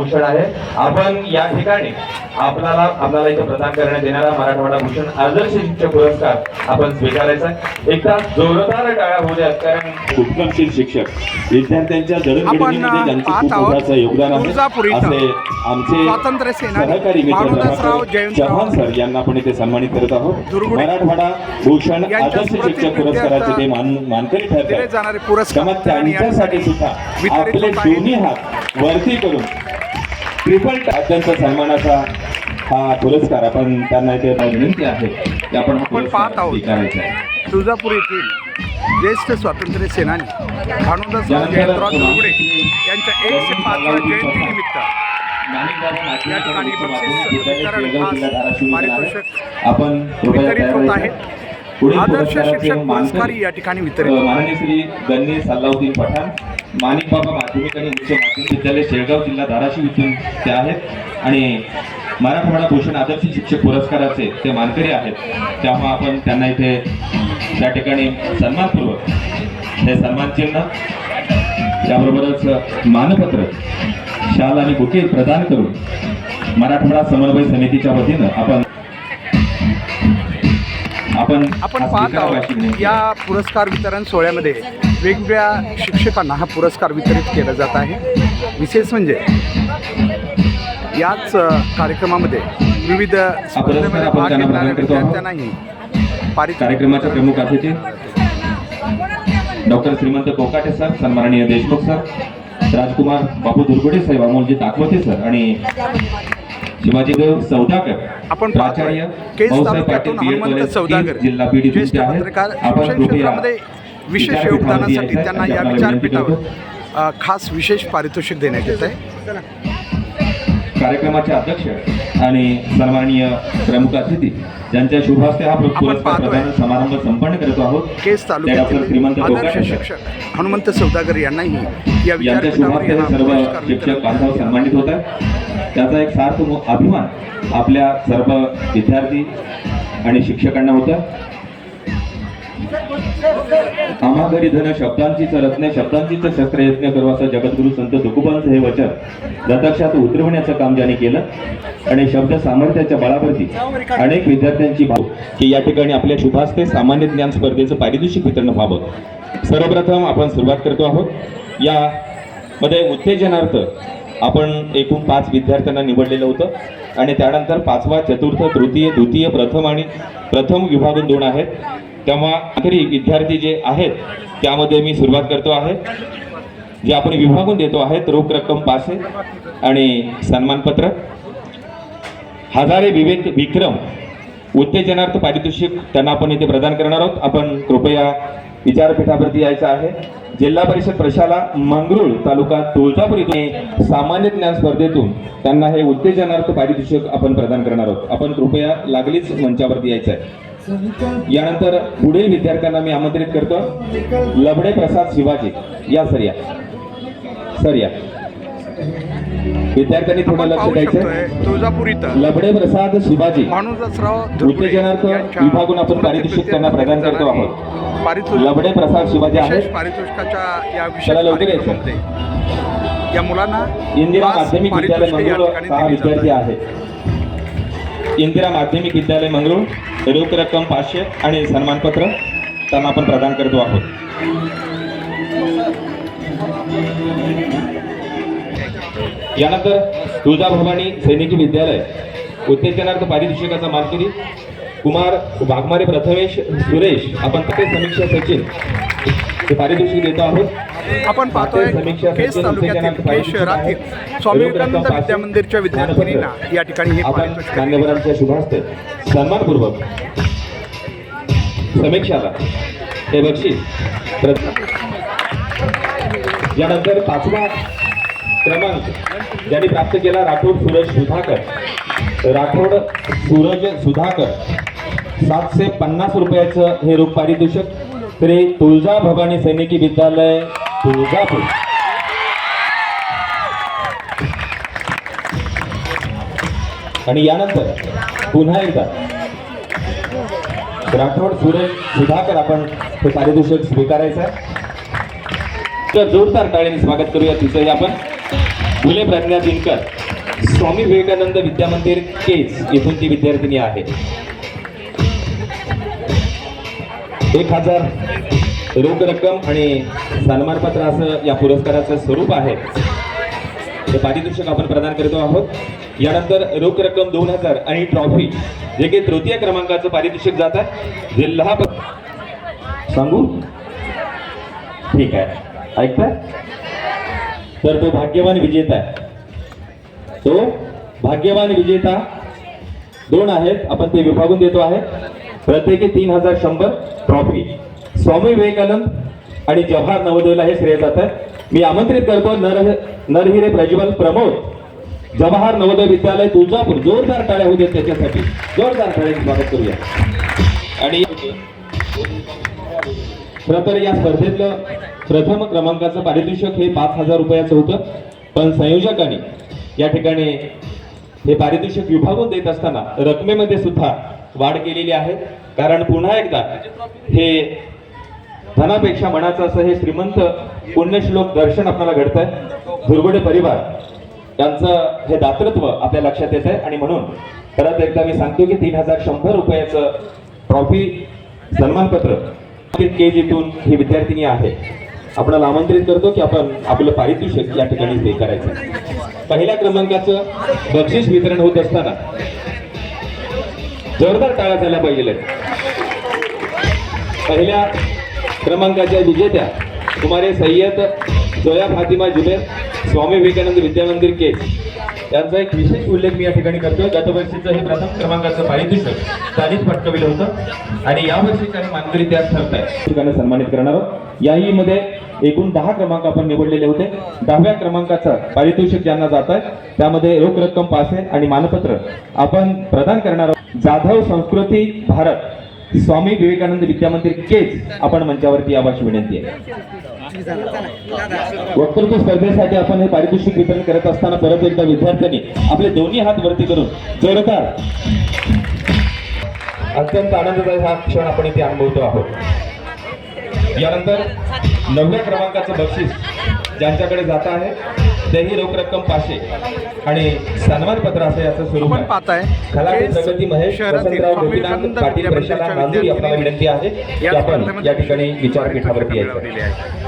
भूषण आहे आपण या ठिकाणी आपल्याला आपल्याला इथे प्रदान करण्यात येणारा मराठवाडा भूषण आदर्श शिक्षक पुरस्कार आपण स्वीकारायचा आहे. एकदा जोरदार टाळ्या होऊ द्यात कारण उत्तमशील शिक्षक विद्यार्थ्यांच्या जडणघडणीमध्ये ज्यांचे खूप. मोलाचं योगदान आहे असे आमचे स्वातंत्र्य सेनानी सहकारी मित्र चव्हाण सर यांना आपण इथे सन्मानित करत आहोत मराठवाडा भूषण आदर्श शिक्षक पुरस्काराचे ते मान मानकरी ठरतात पुरस्कार त्यांच्यासाठी सुद्धा आपले. दोन्ही हात वरती करून ट्रिपल अत्यंत सन्मानाचा हा पुरस्कार आपण त्यांना इथे विनंती आहे की आपण आपण पाहत आहोत. तुळजापूर येथील ज्येष्ठ स्वातंत्र्य सेनानी यानंतर जयंतराव दुर्गुडे यांच्या एकशे पाचव्या जयंतीनिमित्त या ठिकाणी बक्षीस वितरण पारितोषिक वितरित होत. आहेत. आदर्श शिक्षक मानकरी, पुरस्कारही या ठिकाणी वितरित माननीय श्री गन्ने सल्लाउद्दीन पठाण माणिक बाबा माध्यमिक आणि उच्च माध्यमिक विद्यालय शेळगाव जिल्हा धाराशिव इथून ते आहेत. आणि मराठवाडा भूषण आदर्श शिक्षक पुरस्काराचे ते मानकरी आहेत. तेव्हा आपण त्यांना इथे त्या ठिकाणी सन्मानपूर्वक हे सन्मान चिन्ह त्याबरोबरच मानपत्र शाल आणि बुके प्रदान करून मराठवाडा समन्वय समितीच्या वतीनं आपण आपण पाहत आहोत. या पुरस्कार वितरण सोहळ्यामध्ये वेगवेगळ्या शिक्षकांना हा पुरस्कार वितरित केला जात आहे विशेष म्हणजे याच कार्यक्रमामध्ये विविध स्पर्धेमध्ये भाग घेणाऱ्या. विद्यार्थ्यांनाही पारितोषिक कार्यक्रमाचे प्रमुख अतिथी डॉक्टर श्रीमंत कोकाटे सर सन्माननीय देशमुख सर राजकुमार बापू दुर्गुडे साहेब अमोलजी दाखवते सर आणि शिवाजीदेव सौदागर आपण प्राचार्य भाऊसाहेब पाटील सौदागर जिल्हा पत्रकार शिक्षण क्षेत्रामध्ये विशेष योगदानासाठी. त्यांना या विचारपीठावर खास विशेष पारितोषिक देण्यात येत आहे. कार्यक्रमाचे अध्यक्ष आणि सन्माननीय प्रमुख अतिथी ज्यांच्या शुभ हस्ते हा पुरस्कार. प्रदान समारंभ संपन्न करतो आहोत. डॉक्टर तालुक्यातील श्रीमंत हनुमंत सौदागर यांनाही या यांच्या यांना सर्व शिक्षक बांधव सन्मानित होत आहेत. त्याचा एक सार्थ अभिमान आपल्या सर्व विद्यार्थी आणि शिक्षकांना होता आम्हा घरी धन शब्दांची रत्न शब्दांचीच शस्त्र यत्न करवाचा जगद्गुरु संत तुकोबांचं हे वचन प्रत्यक्षात उतरवण्याचं काम ज्याने केलं आणि शब्द सामर्थ्याच्या बळावरती अनेक विद्यार्थ्यांची भाव की या ठिकाणी आपल्या शुभास्ते सामान्य ज्ञान स्पर्धेचं पारितोषिक वितरण व्हावं. सर्वप्रथम आपण सुरुवात करतो आहोत. या मध्ये उत्तेजनार्थ आपण एकूण पाच विद्यार्थ्यांना निवडलेलं होतं आणि त्यानंतर पाचवा चतुर्थ तृतीय द्वितीय प्रथम आणि प्रथम विभागून दोन आहेत. तेव्हा तरी विद्यार्थी जे आहेत त्यामध्ये मी सुरुवात करतो आहे. जे आपण विभागून देतो आहेत रोख रक्कम पासे आणि सन्मानपत्र. हजारे विवेक विक्रम उत्तेजनार्थ पारितोषिक त्यांना आपण इथे प्रदान करणार आहोत. आपण कृपया विचारपीठावरती यायचं आहे. जिल्हा परिषद प्रशाला मंगरुळ तालुका तुळजापूर इथे सामान्य ज्ञान स्पर्धेतून त्यांना हे उत्तेजनार्थ पारितोषिक आपण प्रदान करणार आहोत. आपण कृपया लागलीच मंचावरती यायचं आहे. यानंतर पुढील विद्यार्थ्यांना मी आमंत्रित करतो. लबडे प्रसाद शिवाजी. या सर या. सर या. विद्यार्थ्यांनी थोडं लक्ष द्यायचं तुळजापूर इथं लबडे प्रसाद शिवाजी. उत्तेजनार्थ विभागून आपण पारितोषिक त्यांना प्रदान करतो आहोत. पारितोषिक लबडे प्रसाद शिवाजी आहेत. पारितोषिकाच्या या विशेष चला लवकर यायचं. या मुलांना इंदिरा माध्यमिक विद्यालय मंगळूर सहा विद्यार्थी. आहेत. इंदिरा माध्यमिक विद्यालय मंगळूर रोख रक्कम पाचशे आणि सन्मानपत्र त्यांना आपण प्रदान करतो आहोत. यानंतर तुळजाभवानी सैनिकी विद्यालय उत्तेजनार्थ पारितोषिकाचा मानकरी कुमार वाघमारे प्रथमेश सुरेश आपण ते समीक्षा सचिन हे पारितोषिक देतो आहोत आपण पाहतोय केस तालुक्यातील केस शहरातील. स्वामी विवेकानंद. विद्या मंदिरच्या विद्यार्थिनींना या ठिकाणी हे आपण मान्यवरांच्या शुभास्ते सन्मानपूर्वक समीक्षाला हे बक्षीस यानंतर पाचवा क्रमांक. ज्यांनी प्राप्त केला राठोड सूरज सुधाकर. राठोड सूरज सुधाकर. सातशे पन्नास रुपयाचं हे रूप पारितोषिक. श्री तुळजा भवानी सैनिकी विद्यालय तुळजापूर. आणि यानंतर पुन्हा एकदा राठोड सुरेश सुधाकर आपण हे पारितोषिक स्वीकारायचं आहे. तर जोरदार टाळीने स्वागत करूया तिचंही आपण. फुले प्रज्ञा दिनकर स्वामी विवेकानंद विद्यामंदिर केज येथून ती विद्यार्थिनी आहे. एक हजार रोख रक्कम आणि सन्मानपत्र असं या पुरस्काराचं स्वरूप आहे. हे पारितोषिक आपण प्रदान करतो आहोत. यानंतर रोख रक्कम दोन हजार आणि ट्रॉफी जे की तृतीय क्रमांकाचं पारितोषिक जात आहे. जिल्हा सांगू? ठीक आहे. ऐकताय? तर तो भाग्यवान विजेता आहे. तो भाग्यवान विजेता दोन आहेत. आपण ते विभागून देतो आहे. प्रत्येकी तीन हजार शंभर ट्रॉफी स्वामी विवेकानंद आणि जवाहर नवोदयला हे श्रेय जात आहे मी आमंत्रित करतो नर नरहिरे प्रज्वल प्रमोद. जवाहर नवोदय विद्यालय तुळजापूर. जोरदार टाळ्या होऊ देत त्याच्यासाठी. जोरदार टाळ्याचे स्वागत करूया. आणि खरं तर या स्पर्धेतलं प्रथम क्रमांकाचं पारितोषिक हे पाच हजार रुपयाचं होतं. पण संयोजकांनी या ठिकाणी हे पारितोषिक विभागून देत असताना रकमेमध्ये सुद्धा वाढ केलेली आहे. कारण पुन्हा एकदा हे धनापेक्षा मनाचं असं हे श्रीमंत पुण्यश्लोक दर्शन आपल्याला घडत आहे दुर्गुडे परिवार त्यांचं हे दातृत्व आपल्या लक्षात येत आहे आणि म्हणून परत एकदा मी सांगतो की तीन हजार शंभर रुपयाचं ट्रॉफी सन्मानपत्र के जीतून ही विद्यार्थिनी आहे आपणाला आमंत्रित करतो की आपण आपलं पारितोषिक या ठिकाणी हे करायचं. पहिल्या क्रमांकाचं बक्षीस वितरण होत असताना जोरदार टाळा झाल्या पाहिजे पहिल्या क्रमांकाच्या विजेत्या कुमारे सय्यद सोया फातिमा जुबेर स्वामी विवेकानंद विद्यामंदिर के. यांचा एक विशेष उल्लेख मी या ठिकाणी करतोय. गतवर्षीचं हे प्रथम क्रमांकाचं पारितोषिक त्यांनीच पटकविलं होतं. आणि यावर्षी काही मानकरी त्यात ठरत आहे. ठिकाणी सन्मानित करणार आहोत. याही मध्ये एकूण दहा क्रमांक आपण निवडलेले होते. दहाव्या क्रमांकाचं पारितोषिक ज्यांना जात आहे त्यामध्ये रोख रक्कम पासे आणि मानपत्र आपण प्रदान करणार आहोत. जाधव संस्कृती भारत स्वामी विवेकानंद विद्यामंदिर केज आपण मंचावरती यावाची विनंती आहे. वक्तृत्व स्पर्धेसाठी आपण हे पारितोषिक वितरण करत असताना परत एकदा विद्यार्थ्यांनी आपले दोन्ही हात वरती करून जोरदार. अत्यंत आनंददायी हा क्षण आपण इथे अनुभवतो आहोत. यानंतर नवव्या क्रमांकाचं बक्षीस ज्यांच्याकडे जात आहे तेही रोख रक्कम पाचशे आणि सन्मानपत्र असं याचं स्वरूप आहे. खलाटी प्रगती महेश वसंतराव गोपीनाथ पाटील विद्यामंदिरच्या प्रशाला नांदूर आपल्याला विद्यार्थिनींनी विनंती आहे की आपण या ठिकाणी विचारपीठावरती यायचं.